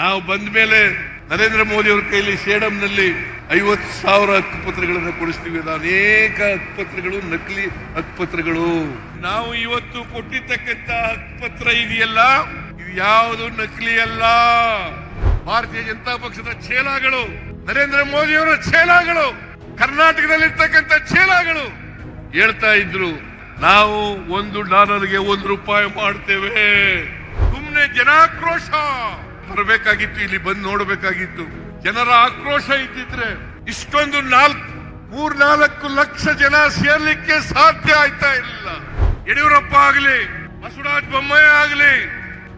ನಾವು ಬಂದ ಮೇಲೆ ನರೇಂದ್ರ ಮೋದಿ ಅವರ ಕೈಲಿ ಸೇಡಂನಲ್ಲಿ ಐವತ್ತು ಸಾವಿರ ಹಕ್ಕುಪತ್ರಗಳನ್ನು ಕೊಡಿಸ್ತೀವಿ. ಅನೇಕ ಹಕ್ಕುಪತ್ರಗಳು, ನಕಲಿ ಹಕ್ಕುಪತ್ರಗಳು. ನಾವು ಇವತ್ತು ಕೊಟ್ಟಿರ್ತಕ್ಕಂತ ಹಕ್ಕುಪತ್ರ ಇದೆಯಲ್ಲ, ಇದು ಯಾವುದು ನಕಲಿ ಅಲ್ಲ. ಭಾರತೀಯ ಜನತಾ ಪಕ್ಷದ ಚೇಲಾಗಳು ನರೇಂದ್ರ ಮೋದಿ ಅವರ ಚೇಲಾಗಳು ಕರ್ನಾಟಕದಲ್ಲಿರ್ತಕ್ಕಂಥ ಚೇಲಾಗಳು ಹೇಳ್ತಾ ಇದ್ರು, ನಾವು ಒಂದು ಡಾಲರ್ಗೆ ಒಂದು ರೂಪಾಯಿ ಮಾಡ್ತೇವೆ. ಸುಮ್ಮನೆ ಜನಾಕ್ರೋಶ. ಬರಬೇಕಾಗಿತ್ತು, ಇಲ್ಲಿ ಬಂದು ನೋಡಬೇಕಾಗಿತ್ತು. ಜನರ ಆಕ್ರೋಶ ಇದ್ದಿದ್ರೆ ಇಷ್ಟೊಂದು ನಾಲ್ಕು ಮೂರ್ ನಾಲ್ಕು ಲಕ್ಷ ಜನ ಸೇರ್ಲಿಕ್ಕೆ ಸಾಧ್ಯ ಆಯ್ತಾ ಇಲ್ಲ. ಯಡಿಯೂರಪ್ಪ ಆಗಲಿ, ಬಸವರಾಜ ಬೊಮ್ಮಾಯಿ ಆಗಲಿ,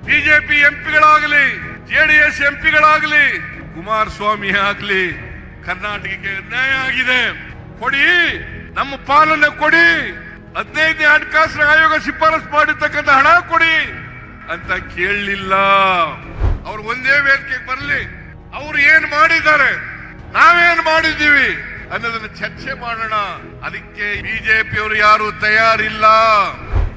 ಬಿಜೆಪಿ ಎಂಪಿಗಳಾಗಲಿ ಜೆಡಿಎಸ್ ಎಂಪಿಗಳಾಗಲಿ, ಕುಮಾರಸ್ವಾಮಿ ಆಗ್ಲಿ, ಕರ್ನಾಟಕಕ್ಕೆ ಅನ್ಯಾಯ ಆಗಿದೆ. ಕೊಡಿ, ನಮ್ಮ ಪಾಲನ್ನ ಕೊಡಿ, ಹದಿನೈದನೇ ಹಣಕಾಸಿನ ಆಯೋಗ ಶಿಫಾರಸು ಮಾಡಿರ್ತಕ್ಕಂಥ ಹಣ ಕೊಡಿ ಅಂತ ಕೇಳಲಿಲ್ಲ. ಅವ್ರು ಒಂದೇ ವೇದಿಕೆಗೆ ಬರಲಿ. ಅವ್ರು ಏನ್ ಮಾಡಿದ್ದಾರೆ? ನಾವೇನ್ ಮಾಡಿದ್ದೀವಿ? ಅನ್ನೋದನ್ನ ಚರ್ಚೆ ಮಾಡೋಣ. ಅದಕ್ಕೆ ಬಿಜೆಪಿ ಅವರು ಯಾರು ತಯಾರಿಲ್ಲ.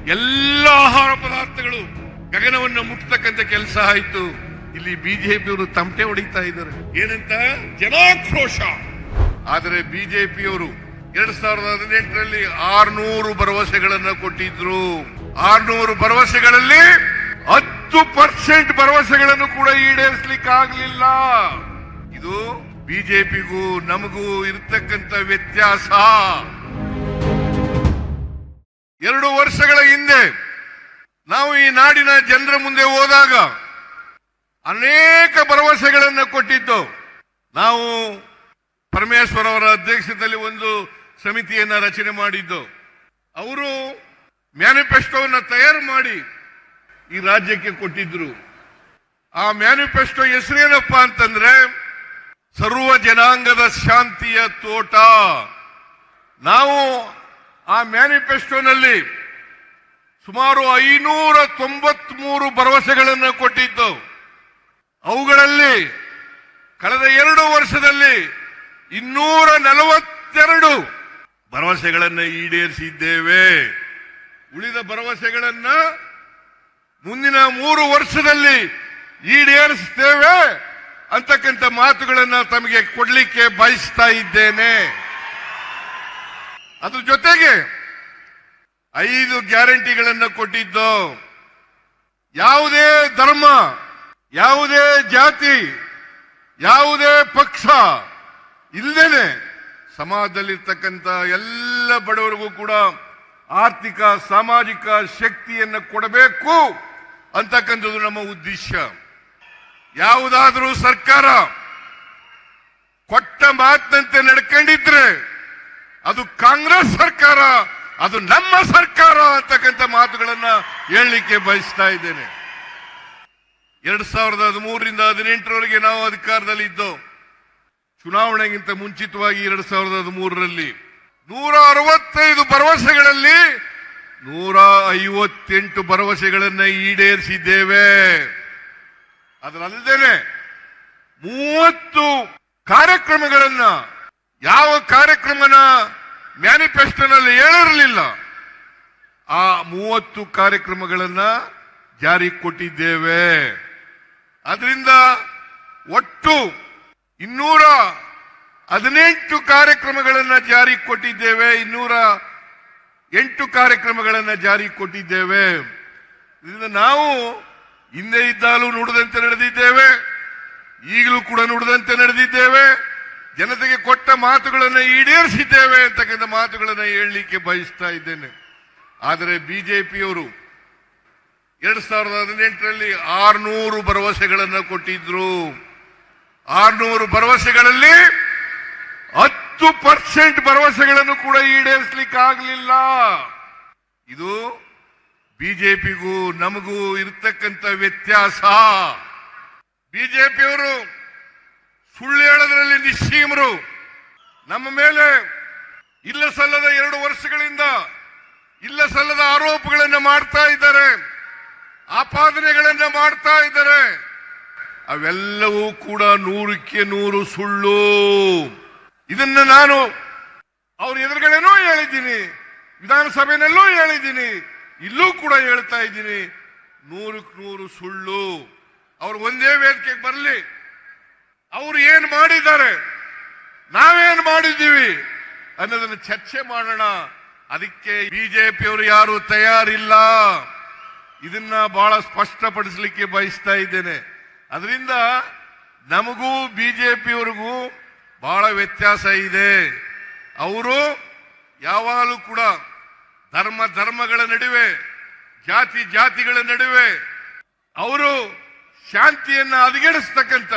ಎಲ್ಲ ಆಹಾರ ಪದಾರ್ಥಗಳು ಗಗನವನ್ನು ಮುಟ್ಟತಕ್ಕಂತ ಕೆಲಸ ಆಯ್ತು. ಇಲ್ಲಿ ಬಿಜೆಪಿ ಅವರು ತಮಟೆ ಹೊಡಿತಾ ಇದ್ದಾರೆ. ಏನಂತ? ಜನಾಕ್ರೋಶ. ಆದರೆ ಬಿಜೆಪಿಯವರು ಎರಡ್ ಸಾವಿರದ ಹದಿನೆಂಟರಲ್ಲಿ ಆರ್ನೂರು ಭರವಸೆಗಳನ್ನ ಕೊಟ್ಟಿದ್ರು. ಆರ್ನೂರು ಭರವಸೆಗಳಲ್ಲಿ ಹತ್ತು ಪರ್ಸೆಂಟ್ ಭರವಸೆಗಳನ್ನು ಕೂಡ ಈಡೇರಿಸಲಿಕ್ಕೆ ಆಗಲಿಲ್ಲ ಇದು ಬಿಜೆಪಿಗೂ ನಮಗೂ ಇರತಕ್ಕಂತ ವ್ಯತ್ಯಾಸ. ಎರಡು ವರ್ಷಗಳ ಹಿಂದೆ ನಾವು ಈ ನಾಡಿನ ಜನರ ಮುಂದೆ ಹೋದಾಗ ಅನೇಕ ಭರವಸೆಗಳನ್ನು ಕೊಟ್ಟಿದ್ದು ನಾವು ಪರಮೇಶ್ವರ್ ಅವರ ಅಧ್ಯಕ್ಷತೆಯಲ್ಲಿ ಒಂದು ಸಮಿತಿಯನ್ನು ರಚನೆ ಮಾಡಿದ್ದು. ಅವರು ಮ್ಯಾನಿಫೆಸ್ಟೋವನ್ನು ತಯಾರು ಮಾಡಿ ಈ ರಾಜ್ಯಕ್ಕೆ ಕೊಟ್ಟಿದ್ರು. ಆ ಮ್ಯಾನಿಫೆಸ್ಟೋ ಹೆಸರೇನಪ್ಪ ಅಂತಂದ್ರೆ, ಸರ್ವ ಜನಾಂಗದ ಶಾಂತಿಯ ತೋಟ. ನಾವು ಆ ಮ್ಯಾನಿಫೆಸ್ಟೋನಲ್ಲಿ ಸುಮಾರು ಐನೂರ ತೊಂಬತ್ಮೂರು ಭರವಸೆಗಳನ್ನು ಕೊಟ್ಟಿದ್ದು ಅವುಗಳಲ್ಲಿ ಕಳೆದ ಎರಡು ವರ್ಷದಲ್ಲಿ ಇನ್ನೂರ ನಲವತ್ತೆರಡು ಭರವಸೆಗಳನ್ನು ಈಡೇರಿಸಿದ್ದೇವೆ. ಉಳಿದ ಭರವಸೆಗಳನ್ನ ಮುಂದಿನ ಮೂರು ವರ್ಷದಲ್ಲಿ ಈಡೇರಿಸ್ತೇವೆ ಅಂತಕ್ಕಂಥ ಮಾತುಗಳನ್ನು ತಮಗೆ ಕೊಡ್ಲಿಕ್ಕೆ ಬಯಸ್ತಾ ಇದ್ದೇನೆ. ಅದ್ರ ಜೊತೆಗೆ ಐದು ಗ್ಯಾರಂಟಿಗಳನ್ನು ಕೊಟ್ಟಿದ್ದು, ಯಾವುದೇ ಧರ್ಮ, ಯಾವುದೇ ಜಾತಿ, ಯಾವುದೇ ಪಕ್ಷ ಇಲ್ಲದೇನೆ ಸಮಾಜದಲ್ಲಿರ್ತಕ್ಕಂಥ ಎಲ್ಲ ಬಡವರಿಗೂ ಕೂಡ ಆರ್ಥಿಕ, ಸಾಮಾಜಿಕ ಶಕ್ತಿಯನ್ನು ಕೊಡಬೇಕು. ಅಂತಕ್ಕಂಥದ್ದು ನಮ್ಮ ಉದ್ದೇಶ. ಯಾವುದಾದರೂ ಸರ್ಕಾರ ಕೊಟ್ಟ ಮಾತಿನಂತೆ ನಡ್ಕೊಂಡಿದ್ರೆ ಅದು ಕಾಂಗ್ರೆಸ್ ಸರ್ಕಾರ, ಅದು ನಮ್ಮ ಸರ್ಕಾರ ಅಂತಕ್ಕಂಥ ಮಾತುಗಳನ್ನ ಹೇಳಲಿಕ್ಕೆ ಬಯಸ್ತಾ ಇದ್ದೇನೆ. ಎರಡ್ ಸಾವಿರದ ಹದಿಮೂರರಿಂದ ಹದಿನೆಂಟರವರೆಗೆ ನಾವು ಅಧಿಕಾರದಲ್ಲಿ ಇದ್ದೋ, ಚುನಾವಣೆಗಿಂತ ಮುಂಚಿತವಾಗಿ ಎರಡ್ ಸಾವಿರದ ಹದಿಮೂರರಲ್ಲಿ ನೂರ ಅರವತ್ತೈದು ಭರವಸೆಗಳಲ್ಲಿ ನೂರ ಐವತ್ತೆಂಟು ಭರವಸೆಗಳನ್ನು ಈಡೇರಿಸಿದ್ದೇವೆ. ಅದರಲ್ಲದೇನೆ ಮೂವತ್ತು ಕಾರ್ಯಕ್ರಮಗಳನ್ನ ಯಾವ ಕಾರ್ಯಕ್ರಮನ ಮ್ಯಾನಿಫೆಸ್ಟೋನಲ್ಲಿ ಹೇಳಿರಲಿಲ್ಲ, ಆ ಮೂವತ್ತು ಕಾರ್ಯಕ್ರಮಗಳನ್ನ ಜಾರಿ ಕೊಟ್ಟಿದ್ದೇವೆ. ಅದರಿಂದ ಒಟ್ಟು ಇನ್ನೂರ ಹದಿನೆಂಟು ಕಾರ್ಯಕ್ರಮಗಳನ್ನ ಜಾರಿ ಕೊಟ್ಟಿದ್ದೇವೆ. ಇನ್ನೂರ ಎಂಟು ಕಾರ್ಯಕ್ರಮಗಳನ್ನು ಜಾರಿ ಕೊಟ್ಟಿದ್ದೇವೆ. ಇದರಿಂದ ನಾವು ಹಿಂದೆ ಇದ್ದಾಗಲೂ ನುಡಿದಂತೆ ನಡೆದಿದ್ದೇವೆ. ಈಗಲೂ ಕೂಡ ನುಡಿದಂತೆ ನಡೆದಿದ್ದೇವೆ. ಜನತೆಗೆ ಕೊಟ್ಟ ಮಾತುಗಳನ್ನು ಈಡೇರಿಸಿದ್ದೇವೆ ಅಂತಕ್ಕಂಥ ಮಾತುಗಳನ್ನು ಹೇಳಲಿಕ್ಕೆ ಬಯಸ್ತಾ ಇದ್ದೇನೆ. ಆದರೆ ಬಿಜೆಪಿಯವರು ಎರಡ್ ಸಾವಿರದ ಹದಿನೆಂಟರಲ್ಲಿ ಆರ್ನೂರು ಭರವಸೆಗಳನ್ನು ಕೊಟ್ಟಿದ್ರು. ಆರ್ನೂರು ಭರವಸೆಗಳಲ್ಲಿ ಹತ್ತು ಪರ್ಸೆಂಟ್ ಭರವಸೆಗಳನ್ನು ಕೂಡ ಈಡೇರಿಸಲಿಕ್ಕೆ ಆಗಲಿಲ್ಲ ಇದು ಬಿಜೆಪಿಗೂ ನಮಗೂ ಇರತಕ್ಕಂಥ ವ್ಯತ್ಯಾಸ. ಬಿಜೆಪಿಯವರು ಸುಳ್ಳು ಹೇಳೋದ್ರಲ್ಲಿ ನಿಶ್ಚೀಮರು ನಮ್ಮ ಮೇಲೆ ಇಲ್ಲ ಸಲ್ಲದ ಎರಡು ವರ್ಷಗಳಿಂದ ಇಲ್ಲ ಸಲ್ಲದ ಆರೋಪಗಳನ್ನು ಮಾಡ್ತಾ ಇದ್ದಾರೆ. ಆಪಾದನೆಗಳನ್ನು ಮಾಡ್ತಾ ಇದ್ದಾರೆ. ಅವೆಲ್ಲವೂ ಕೂಡ ನೂರಕ್ಕೆ ನೂರು ಸುಳ್ಳು. ಇದನ್ನ ನಾನು ಅವ್ರ ಎದುರುಗಡೆನೂ ಹೇಳಿದ್ದೀನಿ ವಿಧಾನಸಭೆಯಲ್ಲೂ ಹೇಳಿದ್ದೀನಿ, ಇಲ್ಲೂ ಕೂಡ ಹೇಳ್ತಾ ಇದ್ದೀನಿ. ನೂರಕ್ಕೆ ನೂರು ಸುಳ್ಳು. ಅವ್ರು ಒಂದೇ ವೇದಿಕೆಗೆ ಬರಲಿ. ಅವರು ಏನ್ ಮಾಡಿದ್ದಾರೆ? ನಾವೇನ್ ಮಾಡಿದ್ದೀವಿ ಅನ್ನೋದನ್ನು ಚರ್ಚೆ ಮಾಡೋಣ. ಅದಕ್ಕೆ ಬಿಜೆಪಿಯವರು ಯಾರು ತಯಾರಿಲ್ಲ. ಇದನ್ನ ಬಹಳ ಸ್ಪಷ್ಟಪಡಿಸಲಿಕ್ಕೆ ಬಯಸ್ತಾ ಇದ್ದೇನೆ. ಅದರಿಂದ ನಮಗೂ ಬಿಜೆಪಿಯವರಿಗೂ ಬಹಳ ವ್ಯತ್ಯಾಸ ಇದೆ. ಅವರು ಯಾವಾಗಲೂ ಕೂಡ ಧರ್ಮ, ಧರ್ಮಗಳ ನಡುವೆ, ಜಾತಿ, ಜಾತಿಗಳ ನಡುವೆ ಅವರು ಶಾಂತಿಯನ್ನ ಹದಗೆಡಿಸ್ತಕ್ಕಂಥ,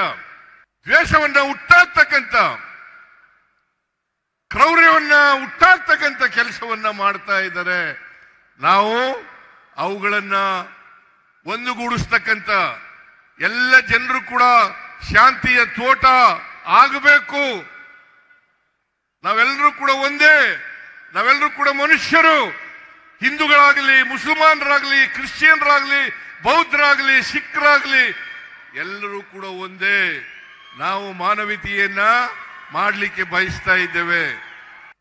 ದ್ವೇಷವನ್ನ ಹುಟ್ಟಾಕ್ತಕ್ಕಂಥ, ಕ್ರೌರ್ಯವನ್ನ ಹುಟ್ಟಾಕ್ತಕ್ಕಂಥ ಕೆಲಸವನ್ನ ಮಾಡ್ತಾ ಇದ್ದಾರೆ. ನಾವು ಅವುಗಳನ್ನ ಒಂದುಗೂಡಿಸ್ತಕ್ಕಂಥ ಎಲ್ಲ ಜನರು ಕೂಡ ಶಾಂತಿಯ ತೋಟ ಆಗಬೇಕು. ನಾವೆಲ್ಲರೂ ಕೂಡ ಒಂದೇ, ನಾವೆಲ್ಲರೂ ಕೂಡ ಮನುಷ್ಯರು. ಹಿಂದೂಗಳಾಗಲಿ, ಮುಸಲ್ಮಾನರಾಗಲಿ, ಕ್ರಿಶ್ಚಿಯನ್ರಾಗಲಿ, ಬೌದ್ಧರಾಗಲಿ, ಸಿಖ್ರಾಗಲಿ, ಎಲ್ಲರೂ ಕೂಡ ಒಂದೇ. ನಾವು ಮಾನವೀಯತೆಯನ್ನ ಮಾಡಲಿಕ್ಕೆ ಬಯಸ್ತಾ ಇದ್ದೇವೆ.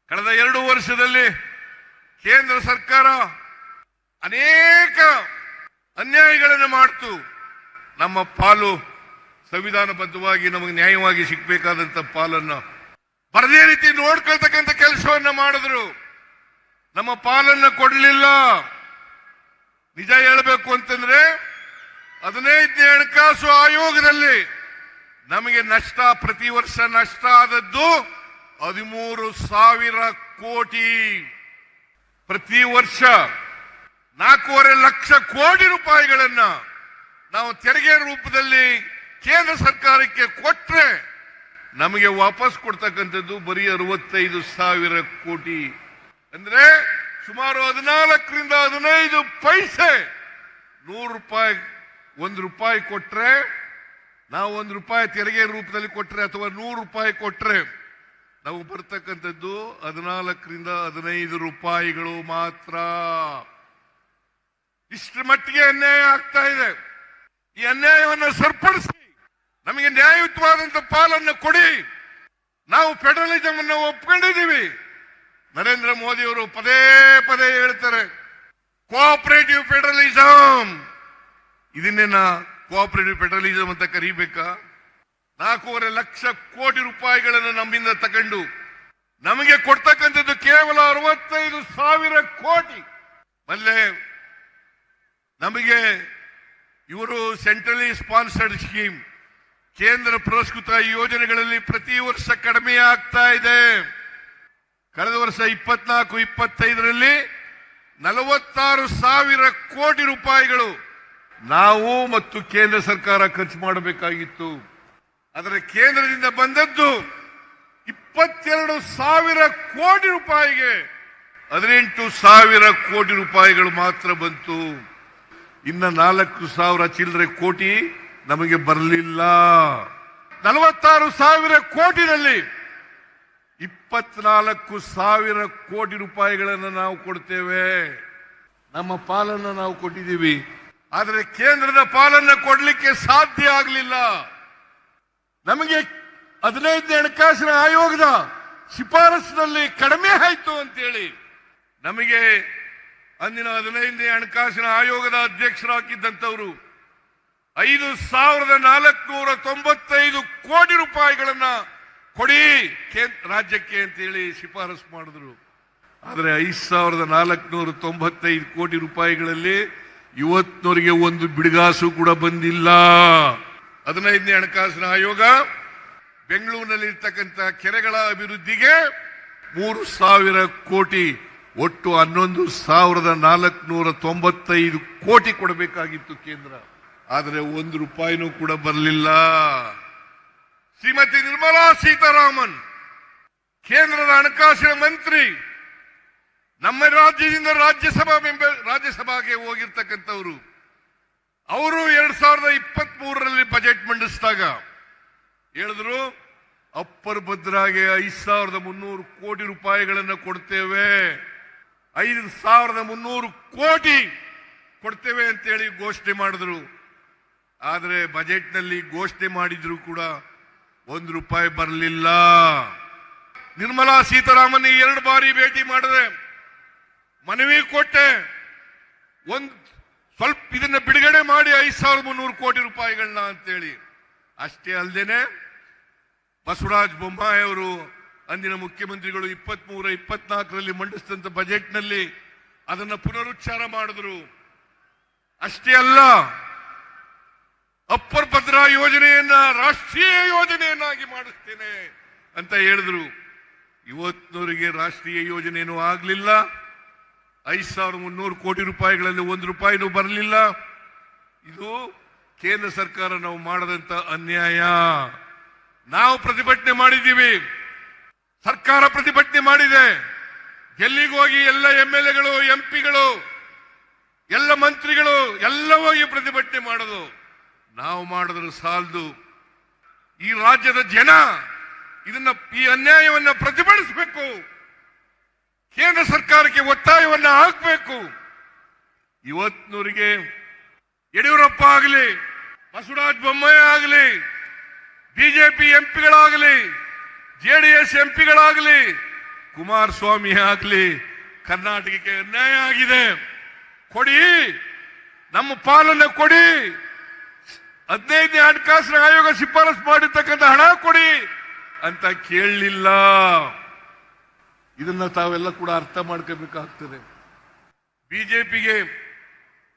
ಕಳೆದ ಎರಡು ವರ್ಷದಲ್ಲಿ ಕೇಂದ್ರ ಸರ್ಕಾರ ಅನೇಕ ಅನ್ಯಾಯಗಳನ್ನು ಮಾಡ್ತು. ನಮ್ಮ ಪಾಲು ಸಂವಿಧಾನಬದ್ಧವಾಗಿ ನಮಗೆ ನ್ಯಾಯವಾಗಿ ಸಿಗ್ಬೇಕಾದಂತ ಪಾಲನ್ನ ಬರದೇ ರೀತಿ ನೋಡ್ಕೊಳ್ತಕ್ಕಂಥ ಕೆಲಸವನ್ನ ಮಾಡಿದ್ರು. ನಮ್ಮ ಪಾಲನ್ನ ಕೊಡಲಿಲ್ಲ. ನಿಜ ಹೇಳಬೇಕು ಅಂತಂದ್ರೆ ಹದಿನೈದನೇ ಹಣಕಾಸು ಆಯೋಗದಲ್ಲಿ ನಮಗೆ ನಷ್ಟ, ಪ್ರತಿ ವರ್ಷ ನಷ್ಟ ಆದದ್ದು ಹದಿಮೂರು ಸಾವಿರ ಕೋಟಿ. ಪ್ರತಿ ವರ್ಷ ನಾಲ್ಕೂವರೆ ಲಕ್ಷ ಕೋಟಿ ರೂಪಾಯಿಗಳನ್ನ ನಾವು ತೆರಿಗೆ ರೂಪದಲ್ಲಿ ಕೇಂದ್ರ ಸರ್ಕಾರಕ್ಕೆ ಕೊಟ್ರೆ ನಮಗೆ ವಾಪಸ್ ಕೊಡ್ತಕ್ಕಂಥದ್ದು ಬರೀ ಅರವತ್ತೈದು ಸಾವಿರ ಕೋಟಿ. ಅಂದ್ರೆ ಸುಮಾರು ಹದಿನಾಲ್ಕರಿಂದ ಹದಿನೈದು ಪೈಸೆ ನೂರು ರೂಪಾಯಿ, ಒಂದು ರೂಪಾಯಿ ಕೊಟ್ರೆ, ನಾವು ಒಂದು ರೂಪಾಯಿ ತೆರಿಗೆ ರೂಪದಲ್ಲಿ ಕೊಟ್ರೆ ಅಥವಾ ನೂರು ರೂಪಾಯಿ ಕೊಟ್ರೆ ನಾವು ಬರ್ತಕ್ಕಂಥದ್ದು ಹದಿನಾಲ್ಕರಿಂದ ಹದಿನೈದು ರೂಪಾಯಿಗಳು ಮಾತ್ರ. ಇಷ್ಟರ ಮಟ್ಟಿಗೆ ಅನ್ಯಾಯ ಆಗ್ತಾ ಇದೆ. ಈ ಅನ್ಯಾಯವನ್ನು ಸರಿಪಡಿಸಿ ನಮಗೆ ನ್ಯಾಯಯುತವಾದಂತ ಪಾಲನ್ನು ಕೊಡಿ. ನಾವು ಫೆಡರಲಿಸಮ್ ಅನ್ನು ಒಪ್ಕೊಂಡಿದ್ದೀವಿ. ನರೇಂದ್ರ ಮೋದಿ ಅವರು ಪದೇ ಪದೇ ಹೇಳ್ತಾರೆ ಕೋಆಪರೇಟಿವ್ ಫೆಡರಲಿಸಮ್ ಇದನ್ನೇನ ಕೋಆಪರೇಟಿವ್ ಫೆಡರಲಿಸಮ್ ಅಂತ ಕರೀಬೇಕಾ? ನಾಲ್ಕೂವರೆ ಲಕ್ಷ ಕೋಟಿ ರೂಪಾಯಿಗಳನ್ನು ನಮ್ಮಿಂದ ತಗೊಂಡು, ನಮಗೆ ಕೊಡ್ತಕ್ಕಂಥದ್ದು ಕೇವಲ ಅರವತ್ತೈದು ಸಾವಿರ ಕೋಟಿ. ಮಲ್ಲೆ, ನಮಗೆ ಇವರು ಸೆಂಟ್ರಲಿ ಸ್ಪಾನ್ಸರ್ಡ್ ಸ್ಕೀಮ್ ಕೇಂದ್ರ ಪುರಸ್ಕೃತ ಯೋಜನೆಗಳಲ್ಲಿ ಪ್ರತಿ ವರ್ಷ ಕಡಿಮೆ ಆಗ್ತಾ ಇದೆ. ಕಳೆದ ವರ್ಷ ಇಪ್ಪತ್ನಾಲ್ಕು, ಇಪ್ಪತ್ತೈದರಲ್ಲಿ ನಲವತ್ತಾರು ಸಾವಿರ ಕೋಟಿ ರೂಪಾಯಿಗಳು ನಾವು ಮತ್ತು ಕೇಂದ್ರ ಸರ್ಕಾರ ಖರ್ಚು ಮಾಡಬೇಕಾಗಿತ್ತು. ಆದರೆ ಕೇಂದ್ರದಿಂದ ಬಂದದ್ದು ಇಪ್ಪತ್ತೆರಡು ಸಾವಿರ ಕೋಟಿ ರೂಪಾಯಿಗೆ. ಹದಿನೆಂಟು ಸಾವಿರ ಕೋಟಿ ರೂಪಾಯಿಗಳು ಮಾತ್ರ ಬಂತು. ಇನ್ನ ನಾಲ್ಕು ಸಾವಿರ ಚಿಲ್ಲರೆ ಕೋಟಿ ನಮಗೆ ಬರಲಿಲ್ಲ. ನಲವತ್ತಾರು ಸಾವಿರ ಕೋಟಿನಲ್ಲಿ ಇಪ್ಪತ್ನಾಲ್ಕು ಸಾವಿರ ಕೋಟಿ ರೂಪಾಯಿಗಳನ್ನು ನಾವು ಕೊಡ್ತೇವೆ. ನಮ್ಮ ಪಾಲನ್ನು ನಾವು ಕೊಟ್ಟಿದ್ದೀವಿ. ಆದರೆ ಕೇಂದ್ರದ ಪಾಲನ್ನು ಕೊಡಲಿಕ್ಕೆ ಸಾಧ್ಯ ಆಗಲಿಲ್ಲ. ನಮಗೆ ಹದಿನೈದನೇ ಹಣಕಾಸಿನ ಆಯೋಗದ ಶಿಫಾರಸಿನಲ್ಲಿ ಕಡಿಮೆ ಆಯಿತು ಅಂತೇಳಿ ನಮಗೆ ಅಂದಿನ ಹದಿನೈದನೇ ಹಣಕಾಸಿನ ಆಯೋಗದ ಅಧ್ಯಕ್ಷರಾಗಿದ್ದಂಥವರು ಐದು ಸಾವಿರದ ನಾಲ್ಕುನೂರ ತೊಂಬತ್ತೈದು ಕೋಟಿ ರೂಪಾಯಿಗಳನ್ನ ಕೊಡಿ ರಾಜ್ಯಕ್ಕೆ ಅಂತೇಳಿ ಶಿಫಾರಸು ಮಾಡಿದ್ರು. ಆದರೆ ಐದು ಸಾವಿರದ ನಾಲ್ಕುನೂರ ತೊಂಬತ್ತೈದು ಕೋಟಿ ರೂಪಾಯಿಗಳಲ್ಲಿ ಇವತ್ತಿನವರಿಗೆ ಒಂದು ಬಿಡುಗಾಸು ಕೂಡ ಬಂದಿಲ್ಲ. ಹದಿನೈದನೇ ಹಣಕಾಸಿನ ಆಯೋಗ ಬೆಂಗಳೂರಿನಲ್ಲಿ ಇರ್ತಕ್ಕಂಥ ಕೆರೆಗಳ ಅಭಿವೃದ್ಧಿಗೆ ಮೂರು ಸಾವಿರ ಕೋಟಿ, ಒಟ್ಟು ಹನ್ನೊಂದು ಸಾವಿರದ ನಾಲ್ಕುನೂರ ತೊಂಬತ್ತೈದು ಕೋಟಿ ಕೊಡಬೇಕಾಗಿತ್ತು ಕೇಂದ್ರ. ಆದರೆ ಒಂದು ರೂಪಾಯಿನೂ ಕೂಡ ಬರಲಿಲ್ಲ. ಶ್ರೀಮತಿ ನಿರ್ಮಲಾ ಸೀತಾರಾಮನ್, ಕೇಂದ್ರದ ಹಣಕಾಸಿನ ಮಂತ್ರಿ, ನಮ್ಮ ರಾಜ್ಯದಿಂದ ರಾಜ್ಯಸಭಾ ಮೆಂಬರ್ ರಾಜ್ಯಸಭಾಗೆ ಹೋಗಿರ್ತಕ್ಕಂಥವರು. ಅವರು ಎರಡ್ ಸಾವಿರದ ಇಪ್ಪತ್ತ್ ಮೂರರಲ್ಲಿ ಬಜೆಟ್ ಮಂಡಿಸಿದಾಗ ಹೇಳಿದ್ರು, ಅಪ್ಪರ್ ಭದ್ರಾಗೆ ಐದು ಸಾವಿರದ ಮುನ್ನೂರು ಕೋಟಿ ರೂಪಾಯಿಗಳನ್ನು ಕೊಡ್ತೇವೆ. ಐದು ಸಾವಿರದ ಮುನ್ನೂರು ಕೋಟಿ ಕೊಡ್ತೇವೆ ಅಂತೇಳಿ ಘೋಷಣೆ ಮಾಡಿದ್ರು. ಆದರೆ ಬಜೆಟ್ನಲ್ಲಿ ಘೋಷಣೆ ಮಾಡಿದ್ರು ಕೂಡ ಒಂದು ರೂಪಾಯಿ ಬರಲಿಲ್ಲ. ನಿರ್ಮಲಾ ಸೀತಾರಾಮನ್ ಎರಡು ಬಾರಿ ಭೇಟಿ ಮಾಡಿದೆ ಮನವಿ ಕೊಟ್ಟೆ. ಒಂದು ಸ್ವಲ್ಪ ಇದನ್ನ ಬಿಡುಗಡೆ ಮಾಡಿ ಐದು ಸಾವಿರದ ಮುನ್ನೂರು ಕೋಟಿ ರೂಪಾಯಿಗಳನ್ನ ಅಂತೇಳಿ. ಅಷ್ಟೇ ಅಲ್ಲದೇನೆ ಬಸವರಾಜ ಬೊಮ್ಮಾಯಿ ಅವರು ಅಂದಿನ ಮುಖ್ಯಮಂತ್ರಿಗಳು ಇಪ್ಪತ್ಮೂರ ಇಪ್ಪತ್ನಾಲ್ಕರಲ್ಲಿ ಮಂಡಿಸಿದಂತ ಬಜೆಟ್ನಲ್ಲಿ ಅದನ್ನು ಪುನರುಚ್ಚಾರ ಮಾಡಿದ್ರು. ಅಷ್ಟೇ ಅಲ್ಲ ಅಪ್ಪರ್ ಭದ್ರಾ ಯೋಜನೆಯನ್ನ ರಾಷ್ಟ್ರೀಯ ಯೋಜನೆಯನ್ನಾಗಿ ಮಾಡಿಸ್ತೇನೆ ಅಂತ ಹೇಳಿದ್ರು. ಇವತ್ತಿನವರಿಗೆ ರಾಷ್ಟ್ರೀಯ ಯೋಜನೆಯೂ ಆಗಲಿಲ್ಲ. ಐದು ಸಾವಿರದ ಮುನ್ನೂರು ಕೋಟಿ ರೂಪಾಯಿಗಳಲ್ಲಿ ಒಂದು ರೂಪಾಯಿನೂ ಬರಲಿಲ್ಲ. ಇದು ಕೇಂದ್ರ ಸರ್ಕಾರ ನಾವು ಮಾಡದಂತ ಅನ್ಯಾಯ. ನಾವು ಪ್ರತಿಭಟನೆ ಮಾಡಿದ್ದೀವಿ. ಸರ್ಕಾರ ಪ್ರತಿಭಟನೆ ಮಾಡಿದೆ. ಎಲ್ಲಿಗೆ ಹೋಗಿ ಎಲ್ಲ ಎಂ ಎಲ್ ಎಗಳು, ಎಂ ಪಿಗಳು, ಎಲ್ಲ ಮಂತ್ರಿಗಳು ಎಲ್ಲ ಹೋಗಿ ಪ್ರತಿಭಟನೆ ಮಾಡೋದು. ನಾವು ಮಾಡಿದ್ರೆ ಸಾಲದು ಈ ರಾಜ್ಯದ ಜನ ಇದನ್ನ ಈ ಅನ್ಯಾಯವನ್ನ ಪ್ರತಿಭಟಿಸಬೇಕು. ಕೇಂದ್ರ ಸರ್ಕಾರಕ್ಕೆ ಒತ್ತಾಯವನ್ನ ಹಾಕಬೇಕು. ಇವತ್ತಿನವರಿಗೆ ಯಡಿಯೂರಪ್ಪ ಆಗಲಿ, ಬಸವರಾಜ ಬೊಮ್ಮಾಯಿ ಆಗಲಿ, ಬಿಜೆಪಿ ಎಂಪಿಗಳಾಗಲಿ ಜೆಡಿಎಸ್ ಎಂಪಿಗಳಾಗಲಿ, ಕುಮಾರಸ್ವಾಮಿ ಆಗಲಿ, ಕರ್ನಾಟಕಕ್ಕೆ ಅನ್ಯಾಯ ಆಗಿದೆ. ಕೊಡಿ, ನಮ್ಮ ಪಾಲನ್ನು ಕೊಡಿ. ಹದಿನೈದನೇ ಹಣಕಾಸಿನ ಆಯೋಗ ಶಿಫಾರಸು ಮಾಡಿರ್ತಕ್ಕಂಥ ಹಣ ಕೊಡಿ ಅಂತ ಕೇಳಲಿಲ್ಲ. ಇದನ್ನ ತಾವೆಲ್ಲ ಕೂಡ ಅರ್ಥ ಮಾಡ್ಕೋಬೇಕಾಗ್ತದೆ. ಬಿಜೆಪಿಗೆ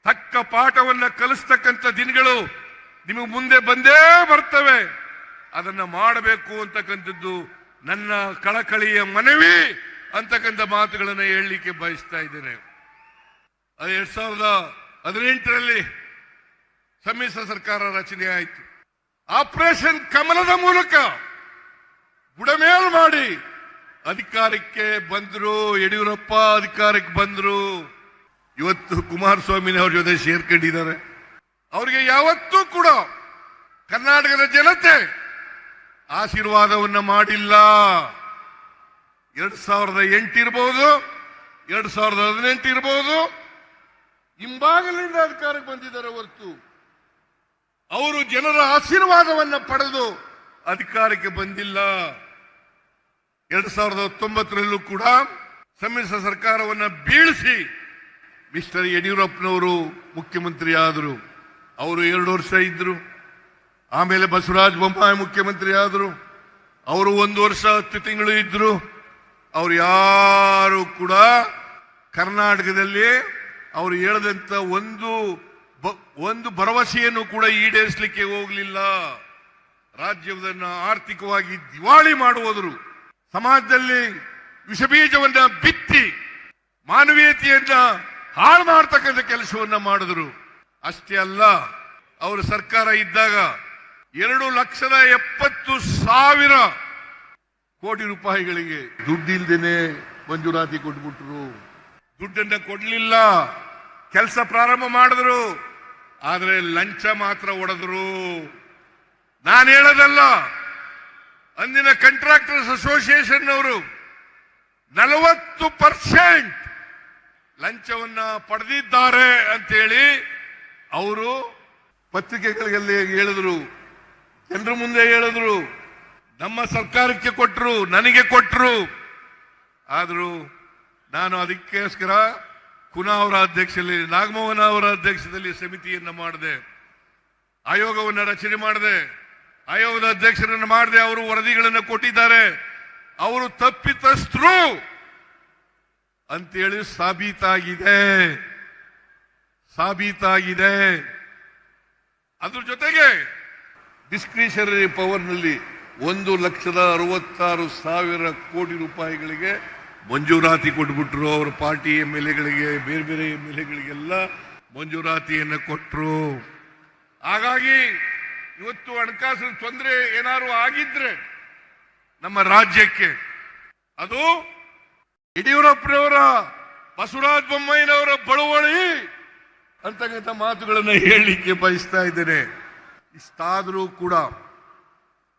ತಕ್ಕ ಪಾಠವನ್ನ ಕಲಿಸ್ತಕ್ಕಂಥ ದಿನಗಳು ನಿಮಗೆ ಮುಂದೆ ಬಂದೇ ಬರ್ತವೆ. ಅದನ್ನ ಮಾಡಬೇಕು ಅಂತಕ್ಕಂಥದ್ದು ನನ್ನ ಕಳಕಳಿಯ ಮನವಿ ಅಂತಕ್ಕಂಥ ಮಾತುಗಳನ್ನು ಹೇಳಲಿಕ್ಕೆ ಬಯಸ್ತಾ ಇದ್ದೇನೆ. ಅದು ಎರಡ್ ಸಾವಿರದ ಹದಿನೆಂಟರಲ್ಲಿ ಸಮ್ಮಿಶ್ರ ಸರ್ಕಾರ ರಚನೆ ಆಯಿತು. ಆಪರೇಷನ್ ಕಮಲದ ಮೂಲಕ ಬುಡಮೇಲ್ ಮಾಡಿ ಅಧಿಕಾರಕ್ಕೆ ಬಂದ್ರು, ಯಡಿಯೂರಪ್ಪ ಅಧಿಕಾರಕ್ಕೆ ಬಂದ್ರು. ಇವತ್ತು ಕುಮಾರಸ್ವಾಮಿನ ಅವ್ರ ಜೊತೆ ಸೇರ್ಕೊಂಡಿದ್ದಾರೆ. ಅವರಿಗೆ ಯಾವತ್ತೂ ಕೂಡ ಕರ್ನಾಟಕದ ಜನತೆ ಆಶೀರ್ವಾದವನ್ನ ಮಾಡಿಲ್ಲ. ಎರಡ್ ಸಾವಿರದ ಎಂಟು ಇರಬಹುದು ಎರಡ್ ಸಾವಿರದ ಹದಿನೆಂಟು ಇರಬಹುದು ಹಿಂಭಾಗಲಿಂದ ಅಧಿಕಾರಕ್ಕೆ ಬಂದಿದ್ದಾರೆ ಹೊರತು ಅವರು ಜನರ ಆಶೀರ್ವಾದವನ್ನು ಪಡೆದು ಅಧಿಕಾರಕ್ಕೆ ಬಂದಿಲ್ಲ. ಎರಡ್ ಸಾವಿರದ ಹತ್ತೊಂಬತ್ತರಲ್ಲೂ ಕೂಡ ಸಮ್ಮಿಶ್ರ ಸರ್ಕಾರವನ್ನು ಬೀಳಿಸಿ ಮಿಸ್ಟರ್ ಯಡಿಯೂರಪ್ಪನವರು ಮುಖ್ಯಮಂತ್ರಿ ಆದರು ಅವರು ಎರಡು ವರ್ಷ ಇದ್ದರು ಆಮೇಲೆ ಬಸವರಾಜ ಬೊಮ್ಮಾಯಿ ಮುಖ್ಯಮಂತ್ರಿ ಆದರು ಅವರು ಒಂದು ವರ್ಷ ಹತ್ತು ತಿಂಗಳು ಇದ್ದರು ಅವರು ಯಾರು ಕೂಡ ಕರ್ನಾಟಕದಲ್ಲಿ ಅವರು ಹೇಳದಂತ ಒಂದು ಒಂದು ಭರವಸೆಯನ್ನು ಕೂಡ ಈಡೇರಿಸಲಿಕ್ಕೆ ಹೋಗಲಿಲ್ಲ. ರಾಜ್ಯವನ್ನ ಆರ್ಥಿಕವಾಗಿ ದಿವಾಳಿ ಮಾಡುವುದರು ಸಮಾಜದಲ್ಲಿ ವಿಷಬೀಜವನ್ನ ಬಿತ್ತಿ ಮಾನವೀಯತೆಯನ್ನ ಹಾಳು ಮಾಡತಕ್ಕಂಥ ಕೆಲಸವನ್ನ ಮಾಡಿದ್ರು. ಅಷ್ಟೇ ಅಲ್ಲ, ಅವರು ಸರ್ಕಾರ ಇದ್ದಾಗ ಎರಡು ಲಕ್ಷದ ಎಪ್ಪತ್ತು ಸಾವಿರ ಕೋಟಿ ರೂಪಾಯಿಗಳಿಗೆ ದುಡ್ಡಿಲ್ದೇನೆ ಮಂಜೂರಾತಿ ಕೊಟ್ಬಿಟ್ರು. ದುಡ್ಡನ್ನ ಕೊಡ್ಲಿಲ್ಲ. ಕೆಲಸ ಪ್ರಾರಂಭ ಮಾಡಿದ್ರು. ಆದ್ರೆ ಲಂಚ ಮಾತ್ರ ಒಡೆದ್ರು. ನಾನು ಹೇಳೋದಲ್ಲ. ಅಂದಿನ ಕಂಟ್ರಾಕ್ಟರ್ಸ್ ಅಸೋಸಿಯೇಷನ್ ಅವರು ನಲವತ್ತು ಪರ್ಸೆಂಟ್ ಲಂಚವನ್ನ ಪಡೆದಿದ್ದಾರೆ ಅಂತೇಳಿ ಅವರು ಪತ್ರಿಕೆಗಳಲ್ಲಿ ಹೇಳಿದ್ರು. ಜನರ ಮುಂದೆ ಹೇಳಿದ್ರು. ನಮ್ಮ ಸರ್ಕಾರಕ್ಕೆ ಕೊಟ್ಟರು ನನಗೆ ಕೊಟ್ಟರು ಆದರೂ ನಾನು ಅದಕ್ಕೋಸ್ಕರ ಕುನಾ ಅವರ ಅಧ್ಯಕ್ಷದಲ್ಲಿ, ನಾಗಮೋಹನ ಅವರ ಅಧ್ಯಕ್ಷದಲ್ಲಿ ಸಮಿತಿಯನ್ನು ಮಾಡಿದೆ. ಆಯೋಗವನ್ನು ರಚನೆ ಮಾಡಿದೆ. ಆಯೋಗದ ಅಧ್ಯಕ್ಷರನ್ನು ಮಾಡಿದೆ, ಅವರು ವರದಿಗಳನ್ನು ಕೊಟ್ಟಿದ್ದಾರೆ. ಅವರು ತಪ್ಪಿತಸ್ಥರು ಅಂತೇಳಿ ಸಾಬೀತಾಗಿದೆ. ಸಾಬೀತಾಗಿದೆ. ಅದ್ರ ಜೊತೆಗೆ ಡಿಸ್ಕ್ರಿಷನರಿ ಪವರ್ನಲ್ಲಿ ಒಂದು ಲಕ್ಷದ ಅರವತ್ತಾರು ಸಾವಿರ ಕೋಟಿ ರೂಪಾಯಿಗಳಿಗೆ ಮಂಜೂರಾತಿ ಕೊಟ್ಬಿಟ್ರು ಅವರ ಪಾರ್ಟಿ ಎಂ ಎಲ್ ಎಗಳಿಗೆ, ಬೇರೆ ಬೇರೆ ಎಂ ಎಲ್ ಎಗಳಿಗೆಲ್ಲ ಮಂಜೂರಾತಿಯನ್ನು ಕೊಟ್ಟರು ಹಾಗಾಗಿ ಇವತ್ತು ಹಣಕಾಸಿನ ತೊಂದರೆ ಏನಾದ್ರು ಆಗಿದ್ರೆ ನಮ್ಮ ರಾಜ್ಯಕ್ಕೆ, ಅದು ಯಡಿಯೂರಪ್ಪನವರ, ಬಸವರಾಜ ಬೊಮ್ಮಯ್ಯನವರ ಬಳುವಳಿ ಅಂತಕ್ಕಂಥ ಮಾತುಗಳನ್ನು ಹೇಳಲಿಕ್ಕೆ ಬಯಸ್ತಾ ಇದ್ದೇನೆ. ಇಷ್ಟಾದರೂ ಕೂಡ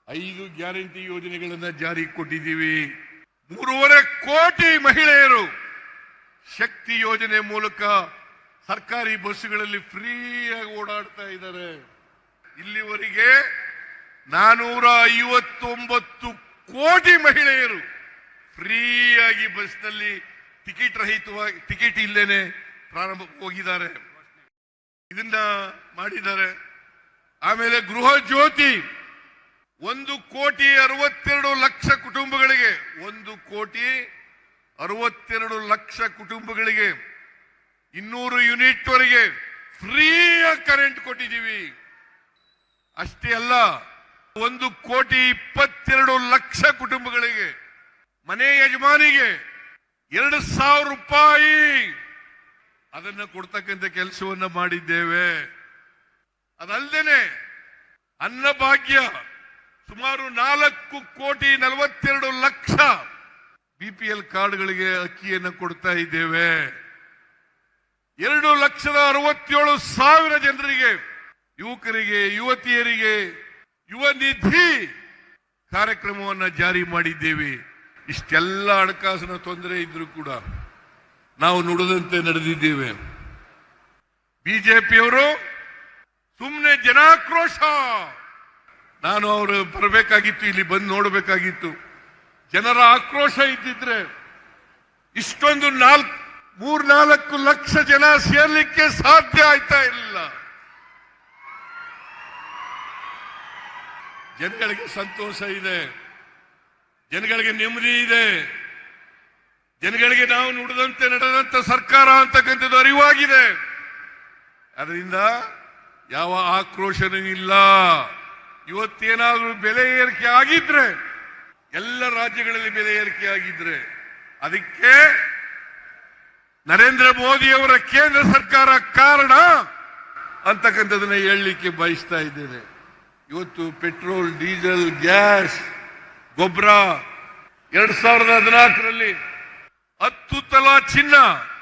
ಐದು ಗ್ಯಾರಂಟಿ ಯೋಜನೆಗಳನ್ನು ಜಾರಿಗೆ ಕೊಟ್ಟಿದ್ದೀವಿ. ಮೂರುವರೆ ಕೋಟಿ ಮಹಿಳೆಯರು ಶಕ್ತಿ ಯೋಜನೆ ಮೂಲಕ ಸರ್ಕಾರಿ ಬಸ್ಸುಗಳಲ್ಲಿ ಫ್ರೀಯಾಗಿ ಓಡಾಡ್ತಾ ಇದ್ದಾರೆ. ಇಲ್ಲಿವರೆಗೆ ನಾನೂರ ಐವತ್ತೊಂಬತ್ತು ಕೋಟಿ ಮಹಿಳೆಯರು ಫ್ರೀಯಾಗಿ ಬಸ್ನಲ್ಲಿ ಟಿಕೆಟ್ ರಹಿತವಾಗಿ, ಟಿಕೆಟ್ ಇಲ್ಲೇನೆ ಪ್ರಾರಂಭ ಹೋಗಿದ್ದಾರೆ. ಇದನ್ನ ಮಾಡಿದ್ದಾರೆ. ಆಮೇಲೆ ಗೃಹ ಜ್ಯೋತಿ ಒಂದು ಕೋಟಿ ಅರವತ್ತೆರಡು ಲಕ್ಷ ಕುಟುಂಬಗಳಿಗೆ, ಒಂದು ಕೋಟಿ ಅರವತ್ತೆರಡು ಲಕ್ಷ ಕುಟುಂಬಗಳಿಗೆ ಇನ್ನೂರು ಯೂನಿಟ್ ವರೆಗೆ ಫ್ರೀಯಾಗಿ ಕರೆಂಟ್ ಕೊಟ್ಟಿದ್ದೀವಿ. ಅಷ್ಟೇ ಅಲ್ಲ, ಒಂದು ಕೋಟಿ ಇಪ್ಪತ್ತೆರಡು ಲಕ್ಷ ಕುಟುಂಬಗಳಿಗೆ, ಮನೆ ಯಜಮಾನಿಗೆ ಎರಡು ಸಾವಿರ ರೂಪಾಯಿ ಅದನ್ನು ಕೊಡ್ತಕ್ಕಂಥ ಕೆಲಸವನ್ನು ಮಾಡಿದ್ದೇವೆ. ಅದಲ್ಲದೇನೆ ಅನ್ನಭಾಗ್ಯ ಸುಮಾರು ನಾಲ್ಕು ಕೋಟಿ ನಲವತ್ತೆರಡು ಲಕ್ಷ ಬಿಪಿಎಲ್ ಕಾರ್ಡ್ಗಳಿಗೆ ಅಕ್ಕಿಯನ್ನು ಕೊಡ್ತಾ ಇದ್ದೇವೆ. ಎರಡು ಲಕ್ಷದ ಅರವತ್ತೇಳು ಸಾವಿರ ಜನರಿಗೆ, ಯುವಕರಿಗೆ, ಯುವತಿಯರಿಗೆ ಯುವ ನಿಧಿ ಕಾರ್ಯಕ್ರಮವನ್ನು ಜಾರಿ ಮಾಡಿದ್ದೇವೆ. ಇಷ್ಟೆಲ್ಲ ಹಣಕಾಸಿನ ತೊಂದರೆ ಇದ್ರೂ ಕೂಡ ನಾವು ನುಡಿದಂತೆ ನಡೆದಿದ್ದೇವೆ. ಬಿಜೆಪಿಯವರು ಸುಮ್ಮನೆ ಜನಾಕ್ರೋಶ ನಾನು ಅವರು ಬರಬೇಕಾಗಿತ್ತು, ಇಲ್ಲಿ ಬಂದು ನೋಡಬೇಕಾಗಿತ್ತು. ಜನರ ಆಕ್ರೋಶ ಇದ್ದಿದ್ರೆ ಇಷ್ಟೊಂದು ನಾಲ್ಕು ಮೂರ್ನಾಲ್ಕು ಲಕ್ಷ ಜನ ಸೇರ್ಲಿಕ್ಕೆ ಸಾಧ್ಯ ಆಯ್ತಾ ಇಲ್ಲ ಜನಗಳಿಗೆ ಸಂತೋಷ ಇದೆ. ಜನಗಳಿಗೆ ನೆಮ್ಮದಿ ಇದೆ. ಜನಗಳಿಗೆ ನಾವು ನುಡಿದಂತೆ ನಡೆದಂತ ಸರ್ಕಾರ ಅಂತಕ್ಕಂಥದ್ದು ಅರಿವಾಗಿದೆ. ಅದರಿಂದ ಯಾವ ಆಕ್ರೋಶನೂ ಇಲ್ಲ. ಇವತ್ತೇನಾದ್ರೂ ಬೆಲೆ ಏರಿಕೆ ಆಗಿದ್ರೆ, ಎಲ್ಲ ರಾಜ್ಯಗಳಲ್ಲಿ ಬೆಲೆ ಏರಿಕೆ ಆಗಿದ್ರೆ, ಅದಕ್ಕೆ ನರೇಂದ್ರ ಮೋದಿಯವರ ಕೇಂದ್ರ ಸರ್ಕಾರ ಕಾರಣ ಅಂತಕ್ಕಂಥದನ್ನ ಹೇಳಲಿಕ್ಕೆ ಬಯಸ್ತಾ ಇದ್ದೇನೆ. ಇವತ್ತು ಪೆಟ್ರೋಲ್, ಡೀಸೆಲ್, ಗ್ಯಾಸ್, ಗೊಬ್ಬರ, ಎರಡ್ ಸಾವಿರದ ಹದಿನಾಲ್ಕರಲ್ಲಿ ಹತ್ತು ತಲಾ ಚಿನ್ನ,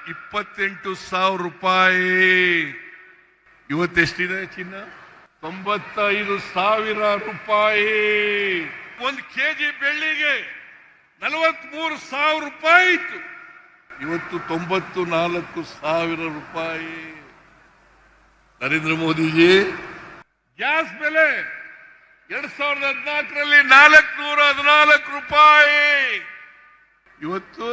ಇಪ್ಪತ್ತೆಂಟು ಸಾವಿರ ರೂಪಾಯಿ. ಇವತ್ತೆಷ್ಟಿದೆ ಚಿನ್ನ? ತೊಂಬತ್ತೈದು ಸಾವಿರ ರೂಪಾಯಿ. ಒಂದು ಕೆಜಿ ಬೆಳ್ಳಿಗೆ ನಲವತ್ಮೂರು ಸಾವಿರ ರೂಪಾಯಿ ಇತ್ತು ಇವತ್ತು ತೊಂಬತ್ತು ನಾಲ್ಕು ಸಾವಿರ ರೂಪಾಯಿ. ನರೇಂದ್ರ ಮೋದಿಜಿ, ಗ್ಯಾಸ್ ಬೆಲೆ ಎರಡ್ ಸಾವಿರದ ಹದಿನಾಲ್ಕರಲ್ಲಿ ನಾಲ್ಕುನೂರ ಹದಿನಾಲ್ಕು ರೂಪಾಯಿ. ಇವತ್ತು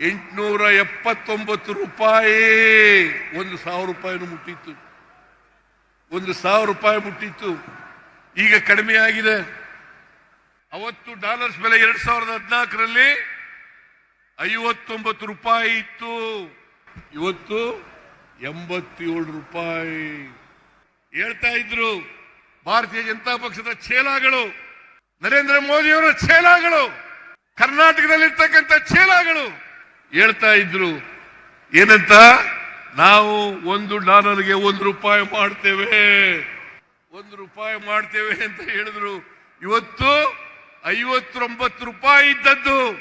ಎಂಟುನೂರ ಎಪ್ಪತ್ತೊಂಬತ್ತು ರೂಪಾಯಿ. ಒಂದು ಸಾವಿರ ರೂಪಾಯಿನೂ ಮುಟ್ಟಿತ್ತು. ಒಂದು ಸಾವಿರ ರೂಪಾಯಿ ಮುಟ್ಟಿತ್ತು. ಈಗ ಕಡಿಮೆ ಆಗಿದೆ. ಅವತ್ತು ಡಾಲರ್ಸ್ ಬೆಲೆ ಎರಡ್ ಸಾವಿರದ ಹದಿನಾಲ್ಕರಲ್ಲಿ ಐವತ್ತೊಂಬತ್ತು ರೂಪಾಯಿ ಇತ್ತು. ಇವತ್ತು ಎಂಬತ್ತೇಳು ರೂಪಾಯಿ. ಹೇಳ್ತಾ ಇದ್ರು ಭಾರತೀಯ ಜನತಾ ಪಕ್ಷದ ಚೇಲಾಗಳು ನರೇಂದ್ರ ಮೋದಿಯವರ ಚೇಲಾಗಳು ಕರ್ನಾಟಕದಲ್ಲಿರ್ತಕ್ಕಂಥ ಚೇಲಾಗಳು ಹೇಳ್ತಾ ಇದ್ರು, ಏನಂತ? ನಾವು ಒಂದು ಡಾಲರ್ಗೆ ಒಂದು ರೂಪಾಯಿ ಮಾಡ್ತೇವೆ. ಒಂದು ರೂಪಾಯಿ ಮಾಡ್ತೇವೆ ಅಂತ ಹೇಳಿದ್ರು. ಇವತ್ತು ಐವತ್ತೊಂಬತ್ತು ರೂಪಾಯಿ ಇದ್ದದ್ದು.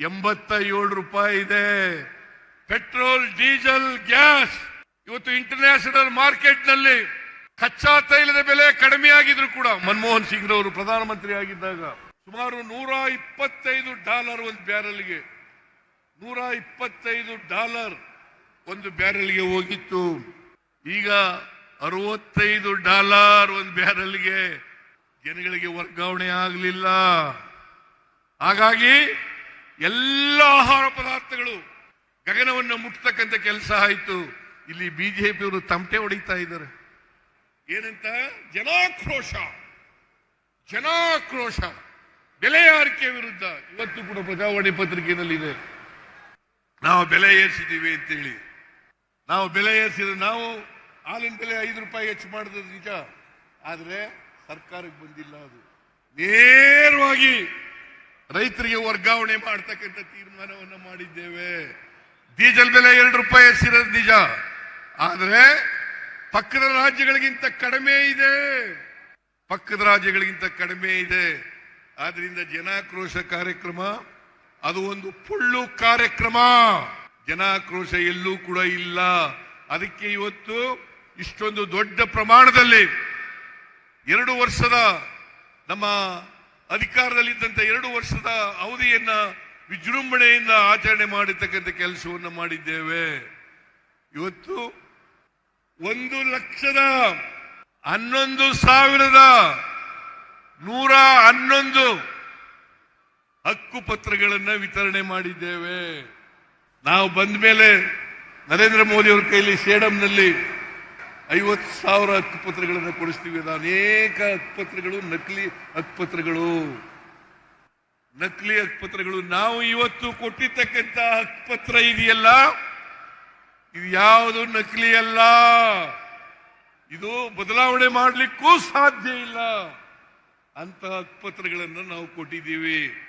ಎಂಬತ್ತ ಏಳು ರೂಪಾಯಿ ಇದೆ. Petrol, diesel, gas. ಇವತ್ತು ಇಂಟರ್ನ್ಯಾಷನಲ್ ಮಾರ್ಕೆಟ್ನಲ್ಲಿ ಕಚ್ಚಾ ತೈಲದ ಬೆಲೆ ಕಡಿಮೆ ಆಗಿದ್ರು ಕೂಡ. ಮನಮೋಹನ್ ಸಿಂಗ್ ರವರು ಪ್ರಧಾನಮಂತ್ರಿ ಆಗಿದ್ದಾಗ ಸುಮಾರು ನೂರ ಇಪ್ಪತ್ತೈದು ಡಾಲರ್ ಒಂದು ಬ್ಯಾರಲ್ಗೆ. ನೂರ ಇಪ್ಪತ್ತೈದು ಡಾಲರ್. ಒಂದು ಬ್ಯಾರಲ್ಗೆ ಹೋಗಿತ್ತು. ಈಗ ಅರವತ್ತೈದು ಡಾಲರ್ ಒಂದು ಬ್ಯಾರಲ್ಗೆ ಜನಗಳಿಗೆ ವರ್ಗಾವಣೆ ಆಗಲಿಲ್ಲ. ಹಾಗಾಗಿ ಎಲ್ಲ ಆಹಾರ ಪದಾರ್ಥಗಳು ಗಗನವನ್ನು ಮುಟ್ತಕ್ಕಂಥ ಕೆಲಸ ಆಯಿತು. ಇಲ್ಲಿ ಬಿಜೆಪಿಯವರು ತಮಟೆ ಹೊಡಿತಾ ಇದ್ದಾರೆ. ಏನಂತ? ಜನಾಕ್ರೋಶ. ಜನಾಕ್ರೋಶ. ಬೆಲೆ ಏರಿಕೆ ವಿರುದ್ಧ. ಇವತ್ತು ಕೂಡ ಪ್ರಜಾವಾಣಿ ಪತ್ರಿಕೆಯಲ್ಲಿ ಇದೆ ನಾವು ಬೆಲೆ ಏರಿಸಿದ್ದೀವಿ ಅಂತೇಳಿ. ನಾವು ಬೆಲೆ ಏರಿಸಿದ್ರೆ ನಾವು ಹಾಲಿನ ಬೆಲೆ ಐದು ರೂಪಾಯಿ ಹೆಚ್ಚು ಮಾಡಿದ್ರೆ ನಿಜ. ಆದರೆ ಸರ್ಕಾರಕ್ಕೆ ಬಂದಿಲ್ಲ ಅದು. ನೇರವಾಗಿ ರೈತರಿಗೆ ವರ್ಗಾವಣೆ ಮಾಡ್ತಕ್ಕಂಥ ತೀರ್ಮಾನವನ್ನು ಮಾಡಿದ್ದೇವೆ. ಡೀಸೆಲ್ ಬೆಲೆ ಎರಡು ರೂಪಾಯಿ ಹೆಚ್ಚಿರೋದು ನಿಜ. ಆದರೆ ಪಕ್ಕದ ರಾಜ್ಯಗಳಿಗಿಂತ ಕಡಿಮೆ ಇದೆ. ಪಕ್ಕದ ರಾಜ್ಯಗಳಿಗಿಂತ ಕಡಿಮೆ ಇದೆ. ಆದ್ರಿಂದ ಜನಾಕ್ರೋಶ ಕಾರ್ಯಕ್ರಮ, ಅದು ಒಂದು ಪುಳ್ಳು ಕಾರ್ಯಕ್ರಮ. ಜನಾಕ್ರೋಶ ಎಲ್ಲೂ ಕೂಡ ಇಲ್ಲ. ಅದಕ್ಕೆ ಇವತ್ತು ಇಷ್ಟೊಂದು ದೊಡ್ಡ ಪ್ರಮಾಣದಲ್ಲಿ ಎರಡು ವರ್ಷದ ನಮ್ಮ ಅಧಿಕಾರದಲ್ಲಿದ್ದಂಥ ಎರಡು ವರ್ಷದ ಅವಧಿಯನ್ನ ವಿಜೃಂಭಣೆಯಿಂದ ಆಚರಣೆ ಮಾಡಿರ್ತಕ್ಕಂಥ ಕೆಲಸವನ್ನು ಮಾಡಿದ್ದೇವೆ. ಇವತ್ತು ಒಂದು ಲಕ್ಷದ ಹನ್ನೊಂದು ಸಾವಿರದ ನೂರ ಹನ್ನೊಂದು ಹಕ್ಕು ಪತ್ರಗಳನ್ನು ವಿತರಣೆ ಮಾಡಿದ್ದೇವೆ. ನಾವು ಬಂದ ಮೇಲೆ ನರೇಂದ್ರ ಮೋದಿ ಅವರ ಕೈಲಿ ಸೇಡಂನಲ್ಲಿ ಐವತ್ತು ಸಾವಿರ ಹಕ್ಕುಪತ್ರಗಳನ್ನು ಕೊಡಿಸ್ತೀವಿ. ಅದು ಅನೇಕ ಹಕ್ಕುಪತ್ರಗಳು, ನಕಲಿ ಹಕ್ಕುಪತ್ರಗಳು. ನಕಲಿ ಹಕ್ಕುಪತ್ರಗಳು. ನಾವು ಇವತ್ತು ಕೊಟ್ಟಿರ್ತಕ್ಕಂಥ ಹಕ್ಕುಪತ್ರ ಇದೆಯಲ್ಲ? ಇದು ಯಾವುದು ನಕಲಿ ಅಲ್ಲ? ಇದು ಬದಲಾವಣೆ ಮಾಡಲಿಕ್ಕೂ ಸಾಧ್ಯ ಇಲ್ಲ. ಅಂತ ಹಕ್ಕುಪತ್ರಗಳನ್ನು ನಾವು ಕೊಟ್ಟಿದ್ದೀವಿ.